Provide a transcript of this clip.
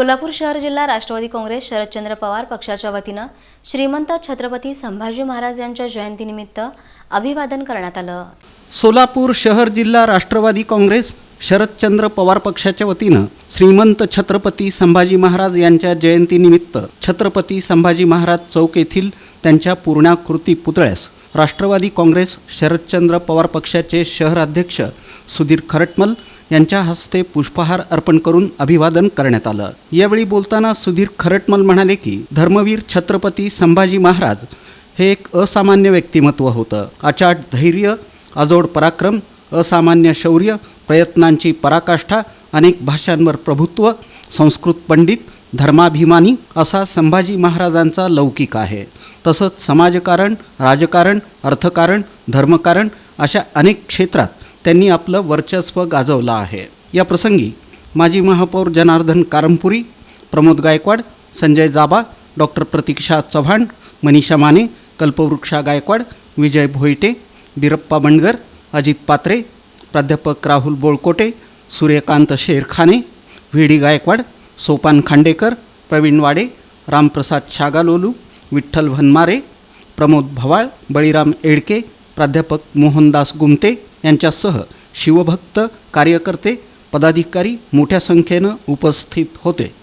सोलापूर शहर जिल्हा राष्ट्रवादी काँग्रेस शरदचंद्र पवार पक्षाच्या वतीनं श्रीमंत छत्रपती संभाजी महाराज यांच्या जयंतीनिमित्त अभिवादन करण्यात आलं. सोलापूर शहर जिल्हा राष्ट्रवादी काँग्रेस शरदचंद्र पवार पक्षाच्या वतीनं श्रीमंत छत्रपती संभाजी महाराज यांच्या जयंतीनिमित्त छत्रपती संभाजी महाराज चौक येथील त्यांच्या पूर्णाकृती पुतळ्यास राष्ट्रवादी काँग्रेस शरदचंद्र पवार पक्षाचे शहराध्यक्ष सुधीर खरटमल यांच्या हस्ते पुष्पहार अर्पण करून अभिवादन करण्यात आलं. यावेळी बोलताना सुधीर खरटमल म्हणाले की धर्मवीर छत्रपती संभाजी महाराज हे एक असामान्य व्यक्तिमत्व होतं. अचाट धैर्य अजोड पराक्रम असामान्य शौर्य प्रयत्नांची पराकाष्ठा अनेक भाषांवर प्रभुत्व संस्कृत पंडित धर्माभिमानी असा संभाजी महाराजांचा लौकिक आहे. तसंच समाजकारण राजकारण अर्थकारण धर्मकारण अशा अनेक क्षेत्रात त्यांनी आपलं वर्चस्व गाजवलं आहे. या प्रसंगी माजी महापौर जनार्दन कारंपुरी प्रमोद गायकवाड संजय जाबा डॉक्टर प्रतीक्षा चव्हाण मनीषा माने कल्पवृक्षा गायकवाड विजय भोईटे बिरप्पा बंडगर अजित पात्रे प्राध्यापक राहुल बोळकोटे सूर्यकांत शेरखाने व्ही डी गायकवाड सोपान खांडेकर प्रवीण वाडे रामप्रसाद छागालोलू विठ्ठल भनमारे प्रमोद भवाळ बळीराम एडके प्राध्यापक मोहनदास गुमते यांच्यासह शिवभक्त कार्यकर्ते पदाधिकारी मोठ्या संख्येनं उपस्थित होते.